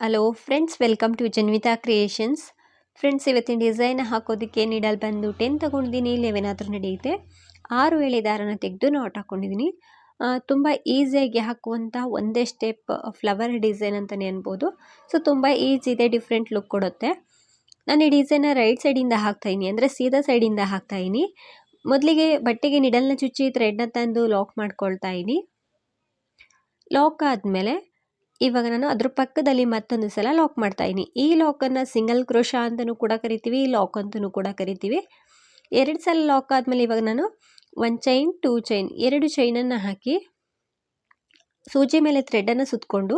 Hello friends welcome to Janvitha creations friends ಇವತ್ತಿನ design ಹಾಕೋದಕ್ಕೆ needle ಬಂದು ಟೆನ್ ತೊಗೊಂಡಿದ್ದೀನಿ? ಲೆವೆನ್ ಆದರೂ ನಡೆಯುತ್ತೆ? ಆರು ಎಳೆ ದಾರನ ತೆಗೆದು ನಾಟ್ ಹಾಕ್ಕೊಂಡಿದ್ದೀನಿ ತುಂಬ ಈಸಿಯಾಗಿ ಹಾಕುವಂಥ ಒಂದೇ ಸ್ಟೆಪ್ ಫ್ಲವರ್ ಡಿಸೈನ್ ಅಂತಲೇ ಅನ್ಬೋದು. ಸೊ ತುಂಬ ಈಸಿ ಇದೆ ಡಿಫ್ರೆಂಟ್ ಲುಕ್ ಕೊಡುತ್ತೆ. ನಾನು ಈ ಡಿಸೈನ ರೈಟ್ ಸೈಡಿಂದ ಹಾಕ್ತಾಯಿನಿ ಅಂದರೆ ಸೀದಾ ಸೈಡಿಂದ ಹಾಕ್ತಾಯಿನಿ ಮೊದಲಿಗೆ ಬಟ್ಟೆಗೆ ನಿಡಲ್ನ ಚುಚ್ಚಿ ಥ್ರೆಡ್ನ ತಂದು ಲಾಕ್ ಮಾಡ್ಕೊಳ್ತಾ ಇದ್ದೀನಿ ಲಾಕ್ ಆದಮೇಲೆ ಇವಾಗ ನಾನು ಅದ್ರ ಪಕ್ಕದಲ್ಲಿ ಮತ್ತೊಂದು ಸಲ ಲಾಕ್ ಮಾಡ್ತಾ ಇದ್ದೀನಿ. ಈ ಲಾಕನ್ನು ಸಿಂಗಲ್ ಕ್ರೋಶ ಅಂತಲೂ ಕೂಡ ಕರಿತೀವಿ ಲಾಕ್ ಅಂತಲೂ ಕೂಡ ಕರಿತೀವಿ. ಎರಡು ಸಲ ಲಾಕ್ ಆದಮೇಲೆ ಇವಾಗ ನಾನು ಒನ್ ಚೈನ್ ಟೂ ಚೈನ್ ಎರಡು ಚೈನನ್ನು ಹಾಕಿ ಸೂಜಿ ಮೇಲೆ ಥ್ರೆಡನ್ನು ಸುತ್ತಕೊಂಡು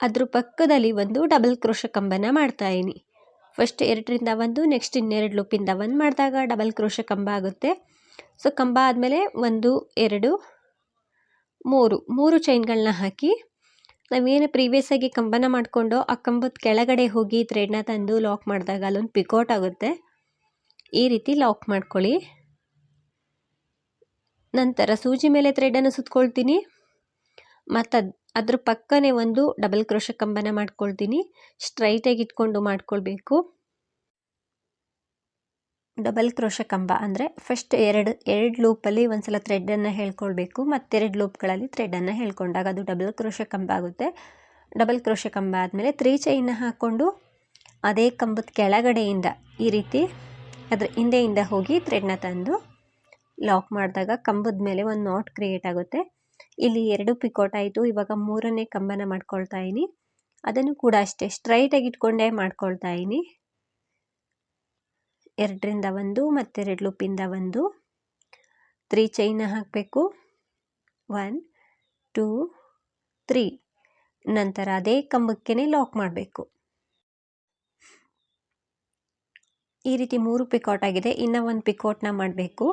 ಅದ್ರ ಪಕ್ಕದಲ್ಲಿ ಒಂದು ಡಬಲ್ ಕ್ರೋಶ ಕಂಬನ ಮಾಡ್ತಾ ಇದ್ದೀನಿ. ಫಸ್ಟ್ ಎರಡರಿಂದ ಒಂದು ನೆಕ್ಸ್ಟ್ ಇನ್ನೆರಡು ಲೂಪಿಂದ ಒಂದು ಮಾಡಿದಾಗ ಡಬಲ್ ಕ್ರೋಶ ಕಂಬ ಆಗುತ್ತೆ. ಸೊ ಕಂಬ ಆದಮೇಲೆ ಒಂದು, ಎರಡು, ಮೂರು ಮೂರು ಚೈನ್ಗಳನ್ನ ಹಾಕಿ ನಾವೇನು ಪ್ರೀವಿಯಸ್ ಆಗಿ ಕಂಬನ ಮಾಡಿಕೊಂಡು ಆ ಕಂಬದ ಕೆಳಗಡೆ ಹೋಗಿ ಥ್ರೆಡ್ನ ತಂದು ಲಾಕ್ ಮಾಡಿದಾಗ ಅಲ್ಲೊಂದು ಪಿಕೌಟ್ ಆಗುತ್ತೆ. ಈ ರೀತಿ ಲಾಕ್ ಮಾಡ್ಕೊಳ್ಳಿ. ನಂತರ ಸೂಜಿ ಮೇಲೆ ಥ್ರೆಡನ್ನು ಸುತ್ಕೊಳ್ತೀನಿ. ಮತ್ತು ಅದು, ಅದ್ರ ಪಕ್ಕನೇ ಒಂದು ಡಬಲ್ ಕ್ರೋಶ ಕಂಬನ ಮಾಡ್ಕೊಳ್ತೀನಿ. ಸ್ಟ್ರೈಟಾಗಿ ಇಟ್ಕೊಂಡು ಮಾಡ್ಕೊಳ್ಬೇಕು. ಡಬಲ್ ಕ್ರೋಶ ಕಂಬ ಅಂದರೆ ಫಸ್ಟ್ ಎರಡು ಎರಡು ಲೂಪಲ್ಲಿ ಒಂದು ಸಲ ಥ್ರೆಡ್ಡನ್ನು ಹೇಳ್ಕೊಳ್ಬೇಕು, ಮತ್ತೆರಡು ಲೂಪ್ಗಳಲ್ಲಿ ಥ್ರೆಡನ್ನು ಹೇಳ್ಕೊಂಡಾಗ ಅದು ಡಬಲ್ ಕ್ರೋಶ ಕಂಬ ಆಗುತ್ತೆ. ಡಬಲ್ ಕ್ರೋಶ ಕಂಬ ಆದಮೇಲೆ ತ್ರೀ ಚೈನ್ನ ಹಾಕ್ಕೊಂಡು ಅದೇ ಕಂಬದ ಕೆಳಗಡೆಯಿಂದ ಈ ರೀತಿ ಅದ್ರ ಹಿಂದೆಯಿಂದ ಹೋಗಿ ಥ್ರೆಡ್ನ ತಂದು ಲಾಕ್ ಮಾಡಿದಾಗ ಕಂಬದ ಮೇಲೆ ಒಂದು ನಾಟ್ ಕ್ರಿಯೇಟ್ ಆಗುತ್ತೆ. ಇಲ್ಲಿ ಎರಡು ಪಿಕೋಟ್ ಆಯಿತು, ಇವಾಗ ಮೂರನೇ ಕಂಬನ ಮಾಡ್ಕೊಳ್ತಾ ಇದ್ದೀನಿ. ಅದನ್ನು ಕೂಡ ಅಷ್ಟೇ ಸ್ಟ್ರೈಟಾಗಿ ಇಟ್ಕೊಂಡೇ ಮಾಡ್ಕೊಳ್ತಾ ಇದ್ದೀನಿ. ಎರಡರಿಂದ ಒಂದು ಮತ್ತೆರಡು ಲೂಪಿಂದ ಒಂದು. ತ್ರೀ ಚೈನ ಹಾಕಬೇಕು. ಒನ್ ಟೂ ತ್ರೀ ನಂತರ ಅದೇ ಕಂಬಕ್ಕೆ ಲಾಕ್ ಮಾಡಬೇಕು. ಈ ರೀತಿ ಮೂರು ಪಿಕೌಟ್ ಆಗಿದೆ. ಇನ್ನು ಒಂದು ಪಿಕೌಟ್ನ ಮಾಡಬೇಕು.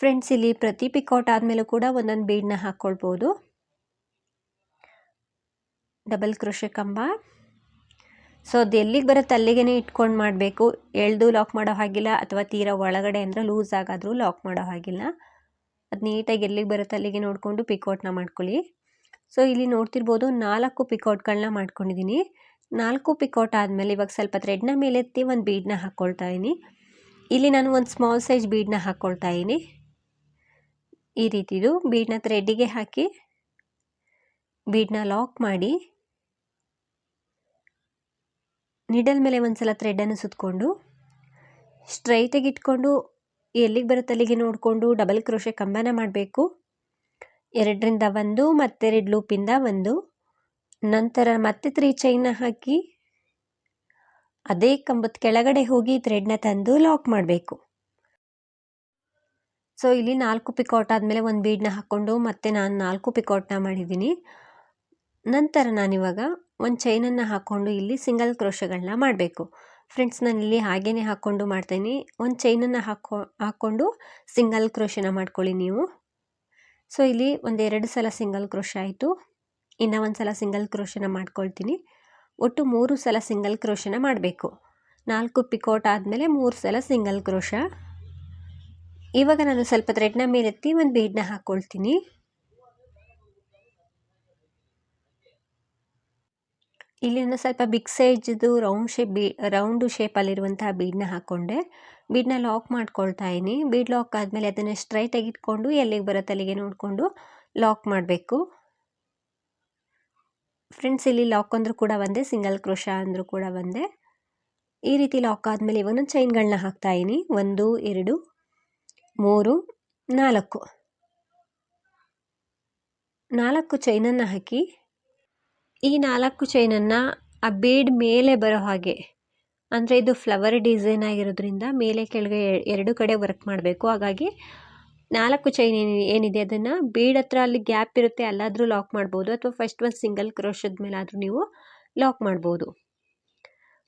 ಫ್ರೆಂಡ್ಸ್ ಇಲ್ಲಿ ಪ್ರತಿ ಪಿಕೌಟ್ ಆದಮೇಲೂ ಕೂಡ ಒಂದೊಂದು ಬೀಡನ್ನ ಹಾಕ್ಕೊಳ್ಬೋದು ಡಬಲ್ ಕೃಷಿ ಕಂಬ. ಸೊ ಅದು ಎಲ್ಲಿಗೆ ಬರುತ್ತೆ ಅಲ್ಲಿಗೆ ಇಟ್ಕೊಂಡು ಮಾಡಬೇಕು. ಎಳ್ದು ಲಾಕ್ ಮಾಡೋ ಹಾಗಿಲ್ಲ ಅಥವಾ ತೀರಾ ಒಳಗಡೆ ಅಂದರೆ ಲೂಸ್ ಆಗಾದರೂ ಲಾಕ್ ಮಾಡೋ ಹಾಗಿಲ್ಲ. ಅದು ನೀಟಾಗಿ ಎಲ್ಲಿಗೆ ಬರುತ್ತೆ ಅಲ್ಲಿಗೆ ನೋಡಿಕೊಂಡು ಪಿಕೌಟ್ನ ಮಾಡ್ಕೊಳ್ಳಿ. ಸೊ ಇಲ್ಲಿ ನೋಡ್ತಿರ್ಬೋದು ನಾಲ್ಕು ಪಿಕೌಟ್ಗಳನ್ನ ಮಾಡ್ಕೊಂಡಿದ್ದೀನಿ. ನಾಲ್ಕು ಪಿಕೌಟ್ ಆದಮೇಲೆ ಇವಾಗ ಸ್ವಲ್ಪ ಥ್ರೆಡ್ನ ಮೇಲೆತ್ತಿ ಒಂದು ಬೀಡನ್ನ ಹಾಕ್ಕೊಳ್ತಾ ಇದ್ದೀನಿ ಇಲ್ಲಿ ನಾನು ಒಂದು ಸ್ಮಾಲ್ ಸೈಜ್ ಬೀಡನ್ನ ಹಾಕ್ಕೊಳ್ತಾ ಇದ್ದೀನಿ ಈ ರೀತಿದು ಬೀಡನ್ನ ಥ್ರೆಡ್ಡಿಗೆ ಹಾಕಿ ಬೀಡನ್ನ ಲಾಕ್ ಮಾಡಿ ನಿಡಲ್ ಮೇಲೆ ಒಂದು ಸಲ ಥ್ರೆಡನ್ನು ಸುತ್ತಕೊಂಡು ಸ್ಟ್ರೈಟಾಗಿ ಇಟ್ಕೊಂಡು, ಎಲ್ಲಿಗೆ ಬರುತ್ತೆ ಅಲ್ಲಿಗೆ ನೋಡಿಕೊಂಡು ಡಬಲ್ ಕ್ರೋಶೆ ಕಂಬನ ಮಾಡಬೇಕು. ಎರಡರಿಂದ ಒಂದು, ಮತ್ತೆರಡು ಲೂಪಿಂದ ಒಂದು. ನಂತರ ಮತ್ತೆ ತ್ರೀ ಚೈನ್ನ ಹಾಕಿ, ಅದೇ ಕಂಬದ ಕೆಳಗಡೆ ಹೋಗಿ ಥ್ರೆಡ್ನ ತಂದು ಲಾಕ್ ಮಾಡಬೇಕು. ಸೊ ಇಲ್ಲಿ ನಾಲ್ಕು ಪಿಕೌಟ್ ಆದಮೇಲೆ ಒಂದು ಬೀಡನ್ನ ಹಾಕ್ಕೊಂಡು ಮತ್ತೆ ನಾನು ನಾಲ್ಕು ಪಿಕೌಟ್ನ ಮಾಡಿದ್ದೀನಿ. ನಂತರ ನಾನಿವಾಗ ಒಂದು ಚೈನನ್ನು ಹಾಕ್ಕೊಂಡು ಇಲ್ಲಿ ಸಿಂಗಲ್ ಕ್ರೋಶಗಳನ್ನ ಮಾಡಬೇಕು. ಫ್ರೆಂಡ್ಸ್ ಇಲ್ಲಿ ಹಾಗೇ ಹಾಕ್ಕೊಂಡು ಮಾಡ್ತೀನಿ. ಒಂದು ಚೈನನ್ನು ಹಾಕೊ ಹಾಕ್ಕೊಂಡು ಸಿಂಗಲ್ ಕ್ರೋಶನ ಮಾಡ್ಕೊಳ್ಳಿ ನೀವು. ಸೊ ಇಲ್ಲಿ ಒಂದೆರಡು ಸಲ ಸಿಂಗಲ್ ಕ್ರೋಶ ಆಯಿತು. ಇನ್ನು ಒಂದು ಸಲ ಸಿಂಗಲ್ ಕ್ರೋಶನ ಮಾಡ್ಕೊಳ್ತೀನಿ. ಒಟ್ಟು ಮೂರು ಸಲ ಸಿಂಗಲ್ ಕ್ರೋಶನ ಮಾಡಬೇಕು. ನಾಲ್ಕು ಪಿಕೋಟ್ ಆದಮೇಲೆ ಮೂರು ಸಲ ಸಿಂಗಲ್ ಕ್ರೋಶ ಇವಾಗ ನಾನು ಸ್ವಲ್ಪ ಥ್ರೆಡ್ನ ಮೇಲೆತ್ತಿ ಒಂದು ಬೀಡನ್ನ ಹಾಕ್ಕೊಳ್ತೀನಿ ಇಲ್ಲಿ ಒಂದು ಸ್ವಲ್ಪ ಬಿಗ್ ಸೈಜ್ದು ರೌಂಡ್ ಶೇಪ್ ಬಿ, ರೌಂಡು ಶೇಪಲ್ಲಿರುವಂತಹ ಬೀಡನ್ನ ಹಾಕ್ಕೊಂಡೆ ಬೀಡನ್ನ ಲಾಕ್ ಮಾಡ್ಕೊಳ್ತಾ ಇದ್ದೀನಿ. ಬೀಡ್ ಲಾಕ್ ಆದಮೇಲೆ ಅದನ್ನು ಸ್ಟ್ರೈಟಾಗಿ ಇಟ್ಕೊಂಡು ಎಲ್ಲಿಗೆ ಬರುತ್ತೆ ಅಲ್ಲಿಗೆ ನೋಡಿಕೊಂಡು ಲಾಕ್ ಮಾಡಬೇಕು. ಫ್ರೆಂಡ್ಸ್, ಇಲ್ಲಿ ಲಾಕ್ ಅಂದರೂ ಕೂಡ ಒಂದೇ ಸಿಂಗಲ್ ಕ್ರೋಶ ಅಂದರೂ ಕೂಡ ಒಂದೇ ಈ ರೀತಿ ಲಾಕ್ ಆದಮೇಲೆ ಇವಾಗ ಚೈನ್ಗಳನ್ನ ಹಾಕ್ತಾಯಿನಿ ಒಂದು, ಎರಡು, ಮೂರು, ನಾಲ್ಕು. ನಾಲ್ಕು ಚೈನನ್ನು ಹಾಕಿ ಈ ನಾಲ್ಕು ಚೈನನ್ನು ಆ ಬೀಡ್ ಮೇಲೆ ಬರೋ ಹಾಗೆ, ಅಂದರೆ ಇದು ಫ್ಲವರ್ ಡಿಸೈನ್ ಆಗಿರೋದ್ರಿಂದ ಮೇಲೆ ಕೆಳಗೆ ಎರಡು ಕಡೆ ವರ್ಕ್ ಮಾಡಬೇಕು. ಹಾಗಾಗಿ ನಾಲ್ಕು ಚೈನ್ ಏನು, ಏನಿದೆ ಅದನ್ನು ಬೀಡ್ ಹತ್ರ ಅಲ್ಲಿ ಗ್ಯಾಪ್ ಇರುತ್ತೆ, ಅಲ್ಲಾದರೂ ಲಾಕ್ ಮಾಡ್ಬೋದು, ಅಥವಾ ಫಸ್ಟ್ ಒಂದು ಸಿಂಗಲ್ ಕ್ರೋಶದ ಮೇಲೆ ಆದರೂ ನೀವು ಲಾಕ್ ಮಾಡ್ಬೋದು.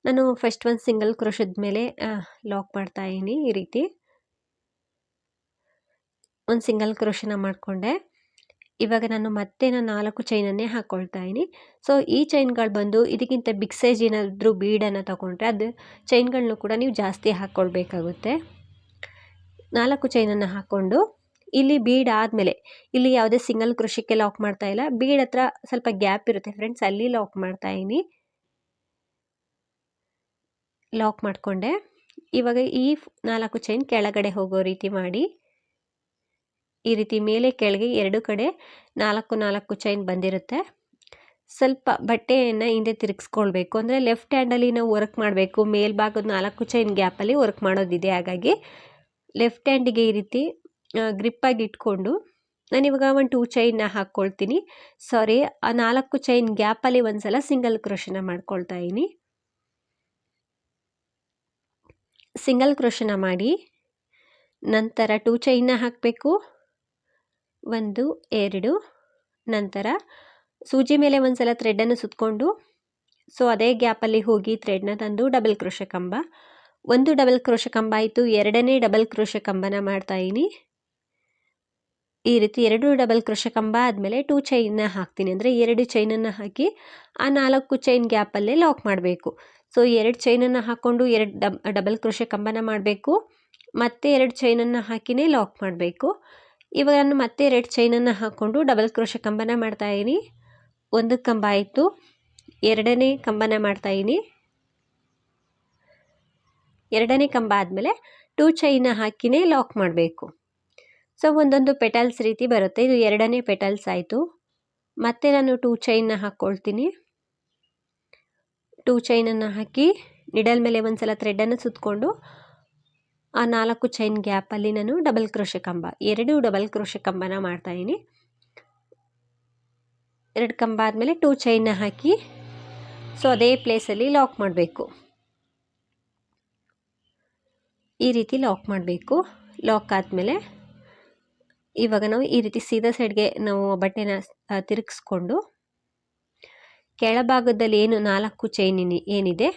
ನಾನು ಫಸ್ಟ್ ಒಂದು ಸಿಂಗಲ್ ಕ್ರೋಶದ ಮೇಲೆ ಲಾಕ್ ಮಾಡ್ತಾ ಇದ್ದೀನಿ ಈ ರೀತಿ. ಒಂದು ಸಿಂಗಲ್ ಕ್ರೋಶನ ಮಾಡಿಕೊಂಡೆ. ಇವಾಗ ನಾನು ಮತ್ತೆ ನಾನು ನಾಲ್ಕು ಚೈನನ್ನೇ ಹಾಕ್ಕೊಳ್ತಾ ಇದ್ದೀನಿ. ಸೊ ಈ ಚೈನ್ಗಳು ಬಂದು ಇದಕ್ಕಿಂತ ಬಿಗ್ ಸೈಜ್ ಏನಾದರೂ ಬೀಡನ್ನು ತಗೊಂಡ್ರೆ ಅದು ಚೈನ್ಗಳನ್ನೂ ಕೂಡ ನೀವು ಜಾಸ್ತಿ ಹಾಕ್ಕೊಳ್ಬೇಕಾಗುತ್ತೆ ನಾಲ್ಕು ಚೈನನ್ನು ಹಾಕ್ಕೊಂಡು ಇಲ್ಲಿ ಬೀಡ್ ಆದಮೇಲೆ ಇಲ್ಲಿ ಯಾವುದೇ ಸಿಂಗಲ್ ಕೃಷಿಕ್ಕೆ ಲಾಕ್ ಮಾಡ್ತಾ ಇಲ್ಲ. ಬೀಡ್ ಹತ್ರ ಸ್ವಲ್ಪ ಗ್ಯಾಪ್ ಇರುತ್ತೆ ಫ್ರೆಂಡ್ಸ್ ಅಲ್ಲಿ ಲಾಕ್ ಮಾಡ್ತಾ ಇದ್ದೀನಿ. ಲಾಕ್ ಮಾಡಿಕೊಂಡೆ. ಇವಾಗ ಈ ನಾಲ್ಕು ಚೈನ್ ಕೆಳಗಡೆ ಹೋಗೋ ರೀತಿ ಮಾಡಿ. ಈ ರೀತಿ ಮೇಲೆ ಕೆಳಗೆ ಎರಡು ಕಡೆ ನಾಲ್ಕು ನಾಲ್ಕು ಚೈನ್ ಬಂದಿರುತ್ತೆ. ಸ್ವಲ್ಪ ಬಟ್ಟೆಯನ್ನು ಹಿಂದೆ ತಿರುಗಿಸ್ಕೊಳ್ಬೇಕು. ಅಂದರೆ ಲೆಫ್ಟ್ ಹ್ಯಾಂಡಲ್ಲಿ ನಾವು ವರ್ಕ್ ಮಾಡಬೇಕು. ಮೇಲ್ಭಾಗದ ನಾಲ್ಕು ಚೈನ್ ಗ್ಯಾಪಲ್ಲಿ ವರ್ಕ್ ಮಾಡೋದಿದೆ. ಹಾಗಾಗಿ ಲೆಫ್ಟ್ ಹ್ಯಾಂಡಿಗೆ ಈ ರೀತಿ ಗ್ರಿಪ್ಪಾಗಿ ಇಟ್ಕೊಂಡು ನಾನಿವಾಗ ಒಂದು ಟೂ ಚೈನ್ನ ಹಾಕ್ಕೊಳ್ತೀನಿ ಸಾರಿ ಆ ನಾಲ್ಕು ಚೈನ್ ಗ್ಯಾಪಲ್ಲಿ ಒಂದು ಸಲ ಸಿಂಗಲ್ ಕ್ರೋಶನ ಮಾಡ್ಕೊಳ್ತಾ ಇದ್ದೀನಿ. ಸಿಂಗಲ್ ಕ್ರೋಶನ ಮಾಡಿ ನಂತರ ಟೂ ಚೈನ್ನ ಹಾಕಬೇಕು. ಒಂದು, ಎರಡು, ನಂತರ ಸೂಜಿ ಮೇಲೆ ಒಂದು ಸಲ ಥ್ರೆಡನ್ನು ಸುತ್ತಕೊಂಡು ಸೊ ಅದೇ ಗ್ಯಾಪಲ್ಲಿ ಹೋಗಿ ಥ್ರೆಡ್ನ ತಂದು ಡಬಲ್ ಕ್ರೋಶ ಕಂಬ. ಒಂದು ಡಬಲ್ ಕ್ರೋಶ ಕಂಬ ಆಯಿತು, ಎರಡನೇ ಡಬಲ್ ಕ್ರೋಶ ಕಂಬನ ಮಾಡ್ತಾಯಿನಿ ಈ ರೀತಿ ಎರಡು ಡಬಲ್ ಕ್ರೋಶ ಕಂಬ ಆದಮೇಲೆ ಟೂ ಚೈನ್ನ ಹಾಕ್ತೀನಿ. ಅಂದರೆ ಎರಡು ಚೈನನ್ನು ಹಾಕಿ ಆ ನಾಲ್ಕು ಚೈನ್ ಗ್ಯಾಪಲ್ಲೇ ಲಾಕ್ ಮಾಡಬೇಕು. ಸೊ ಎರಡು ಚೈನನ್ನು ಹಾಕ್ಕೊಂಡು ಎರಡು ಡಬ್ ಡಬಲ್ ಕ್ರೋಶ ಕಂಬನ ಮಾಡಬೇಕು. ಮತ್ತೆ ಎರಡು ಚೈನನ್ನು ಹಾಕಿನೇ ಲಾಕ್ ಮಾಡಬೇಕು. ಇವಾಗ ನಾನು ಮತ್ತೆ ಎರಡು ಚೈನನ್ನು ಹಾಕ್ಕೊಂಡು ಡಬಲ್ ಕ್ರೋಶ ಕಂಬನ ಮಾಡ್ತಾಯಿದ್ದೀನಿ ಒಂದು ಕಂಬ ಆಯಿತು. ಎರಡನೇ ಕಂಬನ ಮಾಡ್ತಾಯಿದ್ದೀನಿ ಎರಡನೇ ಕಂಬ ಆದಮೇಲೆ ಟೂ ಚೈನ ಹಾಕಿನೇ ಲಾಕ್ ಮಾಡಬೇಕು. ಸೊ, ಒಂದೊಂದು ಪೆಟಲ್ಸ್ ರೀತಿ ಬರುತ್ತೆ. ಇದು ಎರಡನೇ ಪೆಟಲ್ಸ್ ಆಯಿತು. ಮತ್ತೆ ನಾನು ಟೂ ಚೈನ್ನ ಹಾಕ್ಕೊಳ್ತೀನಿ. ಟೂ ಚೈನನ್ನು ಹಾಕಿ, ನಿಡಲ್ ಮೇಲೆ ಒಂದು ಸಲ ಥ್ರೆಡನ್ನು ಸುತ್ತಕೊಂಡು ಆ ನಾಲ್ಕು ಚೈನ್ ಗ್ಯಾಪಲ್ಲಿ ನಾನು ಡಬಲ್ ಕ್ರೋಶೆ ಕಂಬ, ಎರಡು ಡಬಲ್ ಕ್ರೋಶೆ ಕಂಬನ ಮಾಡ್ತಾಯಿದ್ದೀನಿ ಎರಡು ಕಂಬ ಆದಮೇಲೆ ಟೂ ಚೈನ್ನ ಹಾಕಿ ಸೊ ಅದೇ ಪ್ಲೇಸಲ್ಲಿ ಲಾಕ್ ಮಾಡಬೇಕು. ಈ ರೀತಿ ಲಾಕ್ ಮಾಡಬೇಕು. ಲಾಕ್ ಆದಮೇಲೆ ಇವಾಗ ನಾವು ಈ ರೀತಿ ಸೀದಾ ಸೈಡ್ಗೆ ನಾವು ಬಟ್ಟೆನ ತಿರುಗಿಸ್ಕೊಂಡು ಕೆಳಭಾಗದಲ್ಲಿ ಏನು ನಾಲ್ಕು ಚೈನ್ ಏನಿದೆ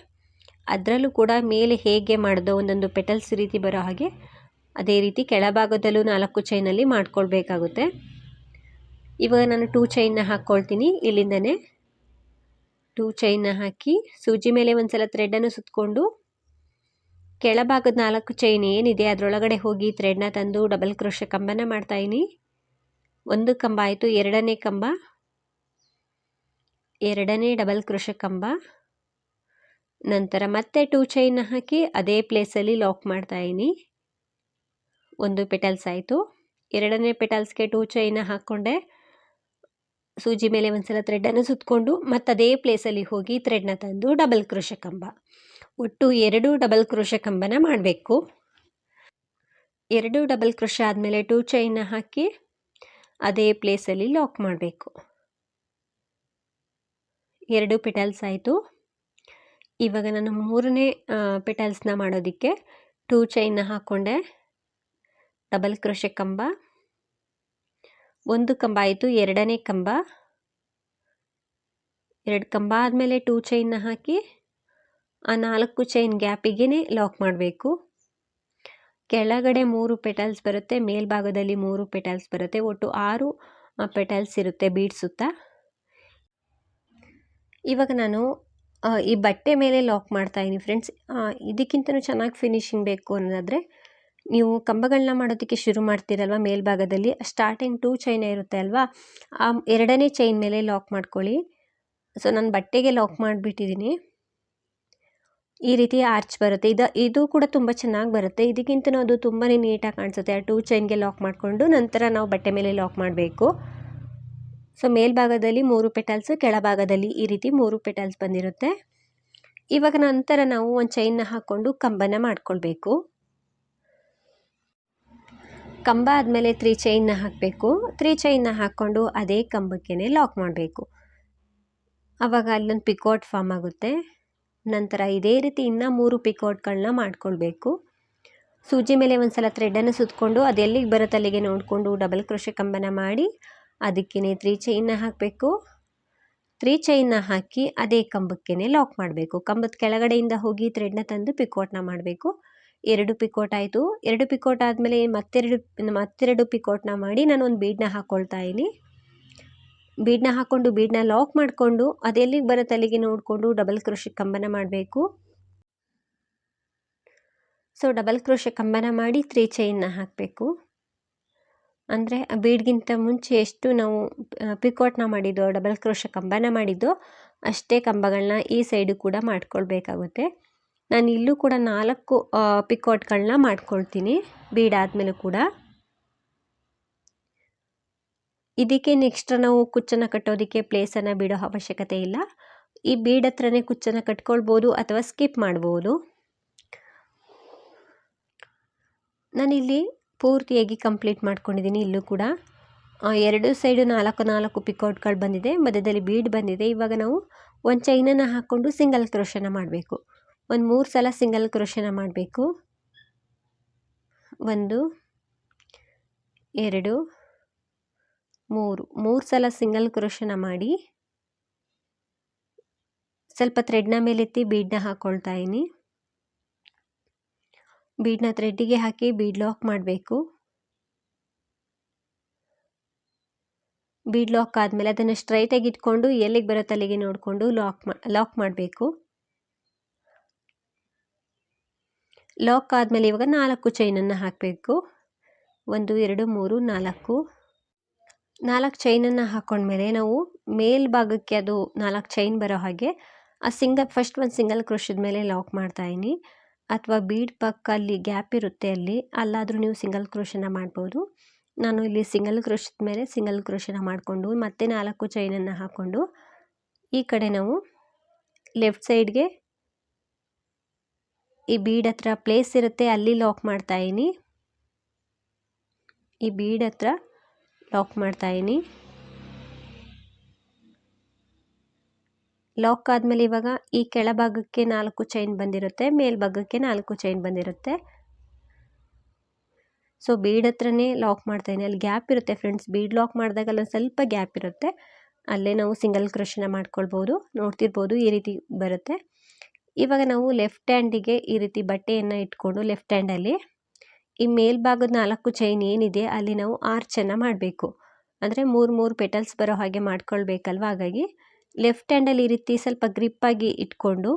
ಅದರಲ್ಲೂ ಕೂಡ ಮೇಲೆ ಹೇಗೆ ಮಾಡಿದೋ ಒಂದೊಂದು ಪೆಟಲ್ಸ್ ರೀತಿ ಬರೋ ಹಾಗೆ ಅದೇ ರೀತಿ ಕೆಳಭಾಗದಲ್ಲೂ ನಾಲ್ಕು ಚೈನಲ್ಲಿ ಮಾಡ್ಕೊಳ್ಬೇಕಾಗುತ್ತೆ. ಇವಾಗ ನಾನು ಟೂ ಚೈನ್ನ ಹಾಕ್ಕೊಳ್ತೀನಿ. ಇಲ್ಲಿಂದನೇ ಟೂ ಚೈನ್ನ ಹಾಕಿ ಸೂಜಿ ಮೇಲೆ ಒಂದು ಸಲ ಥ್ರೆಡನ್ನು ಸುತ್ತಕೊಂಡು ಕೆಳಭಾಗದ ನಾಲ್ಕು ಚೈನ್ ಏನಿದೆ ಅದರೊಳಗಡೆ ಹೋಗಿ ಥ್ರೆಡ್ನ ತಂದು ಡಬಲ್ ಕ್ರೋಶ ಕಂಬನ ಮಾಡ್ತಾಯಿನಿ ಒಂದು ಕಂಬ ಆಯಿತು, ಎರಡನೇ ಕಂಬ, ಎರಡನೇ ಡಬಲ್ ಕ್ರೋಶ ಕಂಬ. ನಂತರ ಮತ್ತೆ ಟೂ ಚೈನ್ನ ಹಾಕಿ ಅದೇ ಪ್ಲೇಸಲ್ಲಿ ಲಾಕ್ ಮಾಡ್ತಾಯಿನಿ ಒಂದು ಪೆಟಲ್ಸ್ ಆಯಿತು. ಎರಡನೇ ಪೆಟಲ್ಸ್ಗೆ ಟೂ ಚೈನ ಹಾಕ್ಕೊಂಡೆ ಸೂಜಿ ಮೇಲೆ ಒಂದ್ಸಲ ಥ್ರೆಡನ್ನು ಸುತ್ತಕೊಂಡು ಮತ್ತು ಅದೇ ಪ್ಲೇಸಲ್ಲಿ ಹೋಗಿ ಥ್ರೆಡ್ನ ತಂದು ಡಬಲ್ ಕ್ರೋಶ ಕಂಬ ಒಟ್ಟು ಎರಡು ಡಬಲ್ ಕ್ರೋಶ ಕಂಬನ ಮಾಡಬೇಕು. ಎರಡು ಡಬಲ್ ಕ್ರೋಶ ಆದಮೇಲೆ ಟೂ ಚೈನ್ನ ಹಾಕಿ ಅದೇ ಪ್ಲೇಸಲ್ಲಿ ಲಾಕ್ ಮಾಡಬೇಕು. ಎರಡು ಪೆಟಲ್ಸ್ ಆಯಿತು. ಇವಾಗ ನಾನು ಮೂರನೇ ಪೆಟಲ್ಸ್ನ ಮಾಡೋದಕ್ಕೆ ಟೂ ಚೈನ್ನ ಹಾಕ್ಕೊಂಡೆ ಡಬಲ್ ಕ್ರೋಶೆ ಕಂಬ. ಒಂದು ಕಂಬ ಆಯಿತು, ಎರಡನೇ ಕಂಬ. ಎರಡು ಕಂಬ ಆದಮೇಲೆ ಟೂ ಚೈನ್ನ ಹಾಕಿ, ಆ ನಾಲ್ಕು ಚೈನ್ ಗ್ಯಾಪಿಗೆ ಲಾಕ್ ಮಾಡಬೇಕು. ಕೆಳಗಡೆ ಮೂರು ಪೆಟಲ್ಸ್ ಬರುತ್ತೆ, ಮೇಲ್ಭಾಗದಲ್ಲಿ ಮೂರು ಪೆಟಲ್ಸ್ ಬರುತ್ತೆ, ಒಟ್ಟು ಆರು ಪೆಟಲ್ಸ್ ಇರುತ್ತೆ ಬೀಡ್ಸುತ್ತ ಇವಾಗ ನಾನು ಈ ಬಟ್ಟೆ ಮೇಲೆ ಲಾಕ್ ಮಾಡ್ತಾ ಇದ್ದೀನಿ ಫ್ರೆಂಡ್ಸ್ ಇದಕ್ಕಿಂತಲೂ ಚೆನ್ನಾಗಿ ಫಿನಿಶಿಂಗ್ ಬೇಕು ಅನ್ನೋದಾದರೆ, ನೀವು ಕಂಬಗಳನ್ನ ಮಾಡೋದಕ್ಕೆ ಶುರು ಮಾಡ್ತೀರಲ್ವ ಮೇಲ್ಭಾಗದಲ್ಲಿ? ಸ್ಟಾರ್ಟಿಂಗ್ ಟೂ ಚೈನ್ ಇರುತ್ತೆ ಅಲ್ವಾ? ಆ, ಎರಡನೇ ಚೈನ್ ಮೇಲೆ ಲಾಕ್ ಮಾಡ್ಕೊಳ್ಳಿ. ಸೊ ನಾನು ಬಟ್ಟೆಗೆ ಲಾಕ್ ಮಾಡಿಬಿಟ್ಟಿದ್ದೀನಿ ಈ ರೀತಿ ಆರ್ಚ್ ಬರುತ್ತೆ. ಇದು ಇದು ಕೂಡ ತುಂಬ ಚೆನ್ನಾಗಿ ಬರುತ್ತೆ. ಇದಕ್ಕಿಂತ ಅದು ತುಂಬಾ ನೀಟಾಗಿ ಕಾಣಿಸುತ್ತೆ. ಆ ಟೂ ಚೈನ್ಗೆ ಲಾಕ್ ಮಾಡಿಕೊಂಡು ನಂತರ ನಾವು ಬಟ್ಟೆ ಮೇಲೆ ಲಾಕ್ ಮಾಡಬೇಕು. ಸೊ ಮೇಲ್ಭಾಗದಲ್ಲಿ ಮೂರು ಪೆಟಲ್ಸ್ ಕೆಳಭಾಗದಲ್ಲಿ ಈ ರೀತಿ ಮೂರು ಪೆಟಲ್ಸ್ ಬಂದಿರುತ್ತೆ. ಇವಾಗ ನಂತರ ನಾವು ಒಂದು ಚೈನ್ನ ಹಾಕ್ಕೊಂಡು ಕಂಬನ ಮಾಡ್ಕೊಳ್ಬೇಕು. ಕಂಬ ಆದಮೇಲೆ ತ್ರೀ ಚೈನ್ನ ಹಾಕಬೇಕು. ತ್ರೀ ಚೈನ್ನ ಹಾಕ್ಕೊಂಡು ಅದೇ ಕಂಬಕ್ಕೆ ಲಾಕ್ ಮಾಡಬೇಕು. ಆವಾಗ ಅಲ್ಲೊಂದು ಪಿಕೋಟ್ ಫಾರ್ಮ್ ಆಗುತ್ತೆ. ನಂತರ ಇದೇ ರೀತಿ ಇನ್ನೂ ಮೂರು ಪಿಕೋಟ್ಗಳನ್ನ ಮಾಡ್ಕೊಳ್ಬೇಕು. ಸೂಜಿ ಮೇಲೆ ಒಂದು ಸಲ ಥ್ರೆಡನ್ನು ಸುತ್ತಕೊಂಡು ಅದೆಲ್ಲಿಗೆ ಎಲ್ಲಿಗೆ ಬರುತ್ತೆ ಅಲ್ಲಿಗೆ ನೋಡಿಕೊಂಡು ಡಬಲ್ ಕ್ರೋಶೆ ಕಂಬನ ಮಾಡಿ ಅದಕ್ಕೇ ತ್ರೀ ಚೈನ್ನ ಹಾಕಬೇಕು. ತ್ರೀ ಚೈನ್ನ ಹಾಕಿ ಅದೇ ಕಂಬಕ್ಕೆ ಲಾಕ್ ಮಾಡಬೇಕು. ಕಂಬದ ಕೆಳಗಡೆಯಿಂದ ಹೋಗಿ ಥ್ರೆಡ್ನ ತಂದು ಪಿಕೋಟ್ನ ಮಾಡಬೇಕು. ಎರಡು ಪಿಕೋಟ್ ಆಯಿತು. ಎರಡು ಪಿಕೋಟ್ ಆದಮೇಲೆ ಮತ್ತೆರಡು ಮತ್ತೆರಡು ಪಿಕೋಟ್ನ ಮಾಡಿ ನಾನು ಒಂದು ಬೀಡನ್ನ ಹಾಕ್ಕೊಳ್ತಾ ಇದ್ದೀನಿ. ಬೀಡ್ನ ಹಾಕ್ಕೊಂಡು ಬೀಡ್ನ ಲಾಕ್ ಮಾಡಿಕೊಂಡು ಅದೆಲ್ಲಿಗೆ ಬರೋ ತಲೆಗೆ ನೋಡಿಕೊಂಡು ಡಬಲ್ ಕ್ರೋಶೆ ಕಂಬನ ಮಾಡಬೇಕು. ಸೊ ಡಬಲ್ ಕ್ರೋಶ ಕಂಬನ ಮಾಡಿ ತ್ರೀ ಚೈನ್ನ ಹಾಕಬೇಕು. ಅಂದರೆ ಬೀಡ್ಗಿಂತ ಮುಂಚೆ ಎಷ್ಟು ನಾವು ಪಿಕೋಟ್ನ ಮಾಡಿದ್ದೋ, ಡಬಲ್ ಕ್ರೋಶ ಕಂಬನ ಮಾಡಿದ್ದೋ ಅಷ್ಟೇ ಕಂಬಗಳನ್ನ ಈ ಸೈಡು ಕೂಡ ಮಾಡ್ಕೊಳ್ಬೇಕಾಗುತ್ತೆ. ನಾನು ಇಲ್ಲೂ ಕೂಡ ನಾಲ್ಕು ಪಿಕೋಟ್ಗಳನ್ನ ಮಾಡ್ಕೊಳ್ತೀನಿ, ಬೀಡಾದಮೇಲೆ ಕೂಡ. ಇದಕ್ಕೆ ನೆಕ್ಸ್ಟ್ ನಾವು ಕುಚ್ಚನ್ನು ಕಟ್ಟೋದಕ್ಕೆ ಪ್ಲೇಸನ್ನು ಬಿಡೋ ಅವಶ್ಯಕತೆ ಇಲ್ಲ. ಈ ಬೀಡ್ ಹತ್ರನೇ ಕುಚ್ಚನ್ನು ಕಟ್ಕೊಳ್ಬೋದು ಅಥವಾ ಸ್ಕಿಪ್ ಮಾಡ್ಬೋದು. ನಾನಿಲ್ಲಿ ಪೂರ್ತಿಯಾಗಿ ಕಂಪ್ಲೀಟ್ ಮಾಡ್ಕೊಂಡಿದ್ದೀನಿ ಇಲ್ಲೂ ಕೂಡ. ಎರಡು ಸೈಡು ನಾಲ್ಕು ನಾಲ್ಕು ಪಿಕೌಟ್ಗಳು ಬಂದಿದೆ, ಮಧ್ಯದಲ್ಲಿ ಬೀಡ್ ಬಂದಿದೆ. ಇವಾಗ ನಾವು ಒಂದು ಚೈನನ್ನು ಹಾಕ್ಕೊಂಡು ಸಿಂಗಲ್ ಕ್ರೋಶನ ಮಾಡಬೇಕು. ಒಂದು ಮೂರು ಸಲ ಸಿಂಗಲ್ ಕ್ರೋಶನ ಮಾಡಬೇಕು. ಒಂದು, ಎರಡು, ಮೂರು. ಮೂರು ಸಲ ಸಿಂಗಲ್ ಕ್ರೋಶನ ಮಾಡಿ ಸ್ವಲ್ಪ ಥ್ರೆಡ್ನ ಮೇಲೆತ್ತಿ ಬೀಡನ್ನ ಹಾಕ್ಕೊಳ್ತಾ ಇದ್ದೀನಿ. ಬೀಡನ್ನ ಥ್ರೆಡ್ಡಿಗೆ ಹಾಕಿ ಬೀಡ್ ಲಾಕ್ ಮಾಡಬೇಕು. ಬೀಡ್ ಲಾಕ್ ಆದಮೇಲೆ ಅದನ್ನು ಸ್ಟ್ರೈಟಾಗಿ ಇಟ್ಕೊಂಡು ಎಲ್ಲಿಗೆ ಬರುತ್ತೆ ಅಲ್ಲಿಗೆ ನೋಡಿಕೊಂಡು ಲಾಕ್ ಮಾ, ಲಾಕ್ ಮಾಡಬೇಕು. ಲಾಕ್ ಆದಮೇಲೆ ಇವಾಗ ನಾಲ್ಕು ಚೈನನ್ನು ಹಾಕಬೇಕು. ಒಂದು, ಎರಡು, ಮೂರು, ನಾಲ್ಕು. ನಾಲ್ಕು ಚೈನನ್ನು ಹಾಕ್ಕೊಂಡ್ಮೇಲೆ ನಾವು ಮೇಲ್ಭಾಗಕ್ಕೆ ಅದು ನಾಲ್ಕು ಚೈನ್ ಬರೋ ಹಾಗೆ ಆ ಸಿಂಗಲ್, ಫಸ್ಟ್ ಒಂದು ಸಿಂಗಲ್ ಕ್ರೋಶದ ಮೇಲೆ ಲಾಕ್ ಮಾಡ್ತಾಯಿನಿ ಅಥವಾ ಬೀಡ್ ಪಕ್ಕ ಅಲ್ಲಿ ಗ್ಯಾಪ್ ಇರುತ್ತೆ ಅಲ್ಲಿ, ಅಲ್ಲಾದರೂ ನೀವು ಸಿಂಗಲ್ ಕ್ರೋಷನ ಮಾಡ್ಬೋದು. ನಾನು ಇಲ್ಲಿ ಸಿಂಗಲ್ ಕ್ರೋಷದ ಮೇಲೆ ಸಿಂಗಲ್ ಕ್ರೋಷನ ಮಾಡಿಕೊಂಡು, ಮತ್ತೆ ನಾಲ್ಕು ಚೈನನ್ನು ಹಾಕ್ಕೊಂಡು, ಈ ಕಡೆ ನಾವು ಲೆಫ್ಟ್ ಸೈಡ್ಗೆ ಈ ಬೀಡ್ ಹತ್ರ ಪ್ಲೇಸ್ ಇರುತ್ತೆ, ಅಲ್ಲಿ ಲಾಕ್ ಮಾಡ್ತಾಯಿನಿ ಈ ಬೀಡ್ ಹತ್ರ ಲಾಕ್ ಮಾಡ್ತಾಯಿನಿ ಲಾಕ್ ಆದಮೇಲೆ ಇವಾಗ ಈ ಕೆಳಭಾಗಕ್ಕೆ ನಾಲ್ಕು ಚೈನ್ ಬಂದಿರುತ್ತೆ, ಮೇಲ್ಭಾಗಕ್ಕೆ ನಾಲ್ಕು ಚೈನ್ ಬಂದಿರುತ್ತೆ. ಸೊ ಬೀಡ್ ಹತ್ರನೇ ಲಾಕ್ ಮಾಡ್ತಾಯಿದ್ದೀನಿ ಅಲ್ಲಿ ಗ್ಯಾಪ್ ಇರುತ್ತೆ ಫ್ರೆಂಡ್ಸ್ ಬೀಡ್ ಲಾಕ್ ಮಾಡಿದಾಗ ಅಲ್ಲೊಂದು ಸ್ವಲ್ಪ ಗ್ಯಾಪ್ ಇರುತ್ತೆ. ಅಲ್ಲೇ ನಾವು ಸಿಂಗಲ್ ಕ್ರಷನ ಮಾಡ್ಕೊಳ್ಬೋದು, ನೋಡ್ತಿರ್ಬೋದು, ಈ ರೀತಿ ಬರುತ್ತೆ. ಇವಾಗ ನಾವು ಲೆಫ್ಟ್ ಹ್ಯಾಂಡಿಗೆ ಈ ರೀತಿ ಬಟ್ಟೆಯನ್ನು ಇಟ್ಕೊಂಡು ಲೆಫ್ಟ್ ಹ್ಯಾಂಡಲ್ಲಿ ಈ ಮೇಲ್ಭಾಗದ ನಾಲ್ಕು ಚೈನ್ ಏನಿದೆ, ಅಲ್ಲಿ ನಾವು ಆರ್ಚನ್ನು ಮಾಡಬೇಕು. ಅಂದರೆ ಮೂರು ಮೂರು ಪೆಟಲ್ಸ್ ಬರೋ ಹಾಗೆ ಮಾಡ್ಕೊಳ್ಬೇಕಲ್ವ? ಹಾಗಾಗಿ ಲೆಫ್ಟ್ ಹ್ಯಾಂಡಲ್ಲಿ ಈ ರೀತಿ ಸ್ವಲ್ಪ ಗ್ರಿಪ್ಪಾಗಿ ಇಟ್ಕೊಂಡು,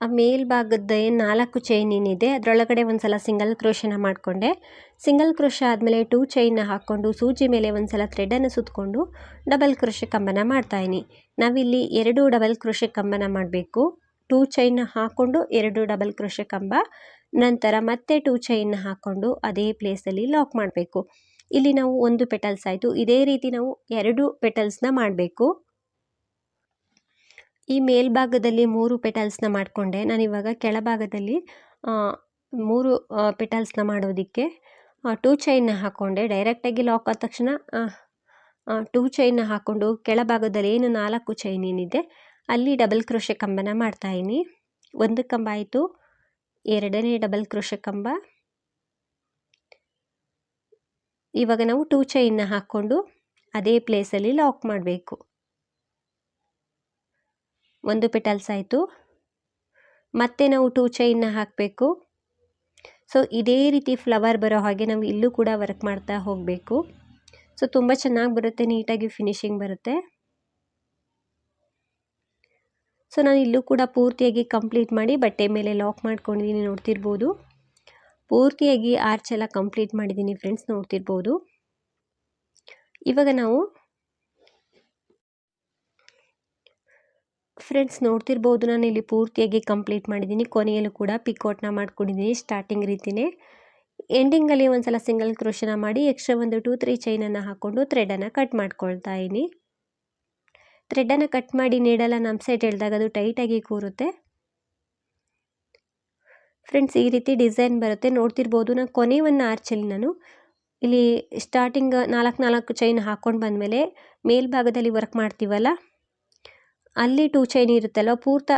ಆ ಮೇಲ್ಭಾಗದ ಏನು ನಾಲ್ಕು ಚೈನ್ ಏನಿದೆ, ಅದರೊಳಗಡೆ ಒಂದು ಸಲ ಸಿಂಗಲ್ ಕ್ರೋಶನ ಮಾಡಿಕೊಂಡೆ. ಸಿಂಗಲ್ ಕ್ರೋಶ ಆದಮೇಲೆ ಟೂ ಚೈನ್ನ ಹಾಕ್ಕೊಂಡು, ಸೂಜಿ ಮೇಲೆ ಒಂದು ಸಲ ಥ್ರೆಡನ್ನು ಸುತ್ತಕೊಂಡು ಡಬಲ್ ಕ್ರೋಶ ಕಂಬನ ಮಾಡ್ತಾಯಿನಿ ನಾವಿಲ್ಲಿ ಎರಡು ಡಬಲ್ ಕ್ರೋಶ ಕಂಬನ ಮಾಡಬೇಕು. ಟೂ ಚೈನ್ನ ಹಾಕ್ಕೊಂಡು ಎರಡು ಡಬಲ್ ಕ್ರೋಶ ಕಂಬ, ನಂತರ ಮತ್ತೆ ಟೂ ಚೈನ್ನ ಹಾಕ್ಕೊಂಡು ಅದೇ ಪ್ಲೇಸಲ್ಲಿ ಲಾಕ್ ಮಾಡಬೇಕು. ಇಲ್ಲಿ ನಾವು ಒಂದು ಪೆಟಲ್ಸ್ ಆಯಿತು. ಇದೇ ರೀತಿ ನಾವು ಎರಡು ಪೆಟಲ್ಸ್ನ ಮಾಡಬೇಕು. ಈ ಮೇಲ್ಭಾಗದಲ್ಲಿ ಮೂರು ಪೆಟಲ್ಸ್ನ ಮಾಡಿಕೊಂಡೆ. ನಾನಿವಾಗ ಕೆಳಭಾಗದಲ್ಲಿ ಮೂರು ಪೆಟಲ್ಸ್ನ ಮಾಡೋದಕ್ಕೆ ಟೂ ಚೈನ್ನ ಹಾಕ್ಕೊಂಡೆ ಡೈರೆಕ್ಟಾಗಿ ಲಾಕ್ ಆದ ತಕ್ಷಣ ಟೂ ಚೈನ್ನ ಹಾಕ್ಕೊಂಡು ಕೆಳಭಾಗದಲ್ಲಿ ಏನು ನಾಲ್ಕು ಚೈನ್ ಏನಿದೆ, ಅಲ್ಲಿ ಡಬಲ್ ಕ್ರೋಶೆ ಕಂಬನ ಮಾಡ್ತಾಯಿನಿ ಒಂದು ಕಂಬ ಆಯಿತು. ಎರಡನೇ ಡಬಲ್ ಕ್ರೋಶೆ ಕಂಬ. ಇವಾಗ ನಾವು ಟೂ ಚೈನ್ನ ಹಾಕ್ಕೊಂಡು ಅದೇ ಪ್ಲೇಸಲ್ಲಿ ಲಾಕ್ ಮಾಡಬೇಕು. ಒಂದು ಪೆಟಲ್ಸ್ ಆಯಿತು ಮತ್ತೆ ನಾವು ಟೂ ಚೈನ್ನ ಹಾಕಬೇಕು. ಸೊ ಇದೇ ರೀತಿ ಫ್ಲವರ್ ಬರೋ ಹಾಗೆ ನಾವು ಇಲ್ಲೂ ಕೂಡ ವರ್ಕ್ ಮಾಡ್ತಾ ಹೋಗಬೇಕು. ಸೊ ತುಂಬ ಚೆನ್ನಾಗಿ ಬರುತ್ತೆ, ನೀಟಾಗಿ ಫಿನಿಶಿಂಗ್ ಬರುತ್ತೆ. ಸೊ ನಾನು ಇಲ್ಲೂ ಕೂಡ ಪೂರ್ತಿಯಾಗಿ ಕಂಪ್ಲೀಟ್ ಮಾಡಿ ಬಟ್ಟೆ ಮೇಲೆ ಲಾಕ್ ಮಾಡ್ಕೊಂಡಿದ್ದೀನಿ ನೋಡ್ತಿರ್ಬೋದು. ಪೂರ್ತಿಯಾಗಿ ಆರ್ಚ್ ಎಲ್ಲ ಕಂಪ್ಲೀಟ್ ಮಾಡಿದ್ದೀನಿ ಫ್ರೆಂಡ್ಸ್ ನೋಡ್ತಿರ್ಬೋದು. ಇವಾಗ ನಾವು ಫ್ರೆಂಡ್ಸ್ ನೋಡ್ತಿರ್ಬೋದು ನಾನು ಇಲ್ಲಿ ಪೂರ್ತಿಯಾಗಿ ಕಂಪ್ಲೀಟ್ ಮಾಡಿದ್ದೀನಿ. ಕೊನೆಯಲ್ಲೂ ಕೂಡ ಪಿಕೋಟ್ನ ಮಾಡ್ಕೊಂಡಿದ್ದೀನಿ ಸ್ಟಾರ್ಟಿಂಗ್ ರೀತಿಯೇ ಎಂಡಿಂಗಲ್ಲಿ ಒಂದು ಸಲ ಸಿಂಗಲ್ ಕ್ರೋಶನ ಮಾಡಿ ಎಕ್ಸ್ಟ್ರಾ ಒಂದು ಟೂ ತ್ರೀ ಚೈನನ್ನು ಹಾಕ್ಕೊಂಡು ಥ್ರೆಡನ್ನು ಕಟ್ ಮಾಡ್ಕೊಳ್ತಾ ಇದ್ದೀನಿ. ಥ್ರೆಡನ್ನು ಕಟ್ ಮಾಡಿ ನೀಡಲ್ಲ ನಮ್ಮ ಸೈಡ್ ಹೇಳಿದಾಗ ಅದು ಟೈಟಾಗಿ ಕೂರುತ್ತೆ. ಫ್ರೆಂಡ್ಸ್ ಈ ರೀತಿ ಡಿಸೈನ್ ಬರುತ್ತೆ. ನೋಡ್ತಿರ್ಬೋದು ನಾನು ಕೊನೆ ಒಂದು ಆರ್ಚಲ್ಲಿ ನಾನು. ಇಲ್ಲಿ ಸ್ಟಾರ್ಟಿಂಗ್ ನಾಲ್ಕು ನಾಲ್ಕು ಚೈನ್ ಹಾಕ್ಕೊಂಡು ಬಂದಮೇಲೆ ಮೇಲ್ಭಾಗದಲ್ಲಿ ವರ್ಕ್ ಮಾಡ್ತೀವಲ್ಲ? ಅಲ್ಲಿ ಟೂ ಚೈನ್ ಇರುತ್ತಲ್ವ? ಪೂರ್ತ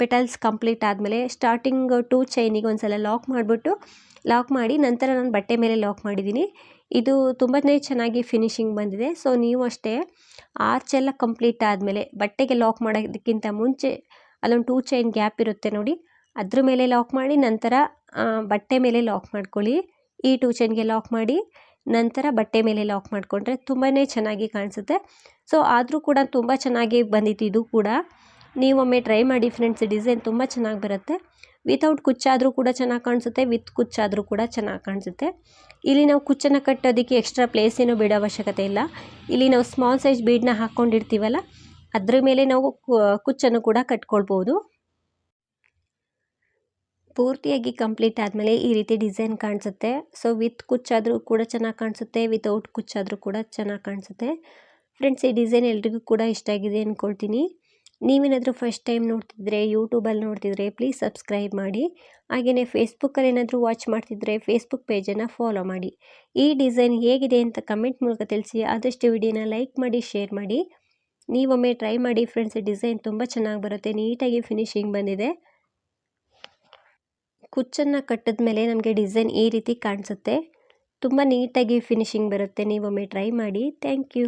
ಪೆಟಲ್ಸ್ ಕಂಪ್ಲೀಟ್ ಆದಮೇಲೆ ಸ್ಟಾರ್ಟಿಂಗ್ ಟೂ ಚೈನಿಗೆ ಒಂದು ಸಲ ಲಾಕ್ ಮಾಡಿಬಿಟ್ಟು ಲಾಕ್ ಮಾಡಿ ನಂತರ ನಾನು ಬಟ್ಟೆ ಮೇಲೆ ಲಾಕ್ ಮಾಡಿದ್ದೀನಿ ಇದು ತುಂಬಾ ಚೆನ್ನಾಗಿ ಫಿನಿಶಿಂಗ್ ಬಂದಿದೆ. ಸೊ ನೀವು ಅಷ್ಟೇ ಆರ್ಚ್ ಎಲ್ಲ ಕಂಪ್ಲೀಟ್ ಆದಮೇಲೆ ಬಟ್ಟೆಗೆ ಲಾಕ್ ಮಾಡೋದಕ್ಕಿಂತ ಮುಂಚೆ ಅಲ್ಲೊಂದು ಟೂ ಚೈನ್ ಗ್ಯಾಪ್ ಇರುತ್ತೆ ನೋಡಿ. ಅದ್ರ ಮೇಲೆ ಲಾಕ್ ಮಾಡಿ, ನಂತರ ಬಟ್ಟೆ ಮೇಲೆ ಲಾಕ್ ಮಾಡ್ಕೊಳ್ಳಿ. ಈ ಟೂ ಚೈನ್ಗೆ ಲಾಕ್ ಮಾಡಿ, ನಂತರ ಬಟ್ಟೆ ಮೇಲೆ ಲಾಕ್ ಮಾಡಿಕೊಂಡ್ರೆ ತುಂಬಾ ಚೆನ್ನಾಗಿ ಕಾಣಿಸುತ್ತೆ. ಸೊ ಆದರೂ ಕೂಡ ತುಂಬ ಚೆನ್ನಾಗಿ ಬಂದಿತ್ತು ಇದು ಕೂಡ. ನೀವೊಮ್ಮೆ ಟ್ರೈ ಮಾಡಿ ಫ್ರೆಂಡ್ಸ್ ಡಿಸೈನ್ ತುಂಬ ಚೆನ್ನಾಗಿ ಬರುತ್ತೆ. ವಿತೌಟ್ ಕುಚ್ಚಾದರೂ ಕೂಡ ಚೆನ್ನಾಗಿ ಕಾಣಿಸುತ್ತೆ ವಿತ್ ಕುಚ್ಚಾದರೂ ಕೂಡ ಚೆನ್ನಾಗಿ ಕಾಣಿಸುತ್ತೆ. ಇಲ್ಲಿ ನಾವು ಕುಚ್ಚನ್ನು ಕಟ್ಟೋದಕ್ಕೆ ಎಕ್ಸ್ಟ್ರಾ ಪ್ಲೇಸ್ ಏನೂ ಬಿಡೋ ಅವಶ್ಯಕತೆ ಇಲ್ಲ. ಇಲ್ಲಿ ನಾವು ಸ್ಮಾಲ್ ಸೈಜ್ ಬೀಡನ್ನ ಹಾಕ್ಕೊಂಡಿರ್ತೀವಲ್ಲ, ಅದ್ರ ಮೇಲೆ ನಾವು ಕುಚ್ಚನ್ನು ಕೂಡ ಕಟ್ಕೊಳ್ಬೋದು. ಪೂರ್ತಿಯಾಗಿ ಕಂಪ್ಲೀಟ್ ಆದಮೇಲೆ ಈ ರೀತಿ ಡಿಸೈನ್ ಕಾಣಿಸುತ್ತೆ. ಸೊ ವಿತ್ ಕುಚ್ಚಾದರೂ ಕೂಡ ಚೆನ್ನಾಗಿ ಕಾಣಿಸುತ್ತೆ ವಿತೌಟ್ ಕುಚ್ಚಾದರೂ ಕೂಡ ಚೆನ್ನಾಗಿ ಕಾಣಿಸುತ್ತೆ. ಫ್ರೆಂಡ್ಸ್ ಈ ಡಿಸೈನ್ ಎಲ್ರಿಗೂ ಕೂಡ ಇಷ್ಟ ಆಗಿದೆ ಅಂದ್ಕೊಳ್ತೀನಿ ನೀವೇನಾದರೂ ಫಸ್ಟ್ ಟೈಮ್ ನೋಡ್ತಿದ್ರೆ ಯೂಟ್ಯೂಬಲ್ಲಿ ನೋಡ್ತಿದ್ರೆ ಪ್ಲೀಸ್ ಸಬ್ಸ್ಕ್ರೈಬ್ ಮಾಡಿ. ಹಾಗೆಯೇ ಫೇಸ್ಬುಕ್ಕಲ್ಲಿ ಏನಾದರೂ ವಾಚ್ ಮಾಡ್ತಿದ್ರೆ ಫೇಸ್ಬುಕ್ ಪೇಜನ್ನು ಫಾಲೋ ಮಾಡಿ. ಈ ಡಿಸೈನ್ ಹೇಗಿದೆ ಅಂತ ಕಮೆಂಟ್ ಮೂಲಕ ತಿಳಿಸಿ. ಆದಷ್ಟು ವಿಡಿಯೋನ ಲೈಕ್ ಮಾಡಿ ಶೇರ್ ಮಾಡಿ. ನೀವೊಮ್ಮೆ ಟ್ರೈ ಮಾಡಿ. ಫ್ರೆಂಡ್ಸ್ ಡಿಸೈನ್ ತುಂಬ ಚೆನ್ನಾಗಿ ಬರುತ್ತೆ. ನೀಟಾಗಿ ಫಿನಿಶಿಂಗ್ ಬಂದಿದೆ. ಕುಚ್ಚನ್ನು ಕಟ್ಟಿದ ಮೇಲೆ ನಮಗೆ ಡಿಸೈನ್ ಈ ರೀತಿ ಕಾಣಿಸುತ್ತೆ. ತುಂಬ ನೀಟಾಗಿ ಫಿನಿಶಿಂಗ್ ಬರುತ್ತೆ. ನೀವೊಮ್ಮೆ ಟ್ರೈ ಮಾಡಿ. Thank you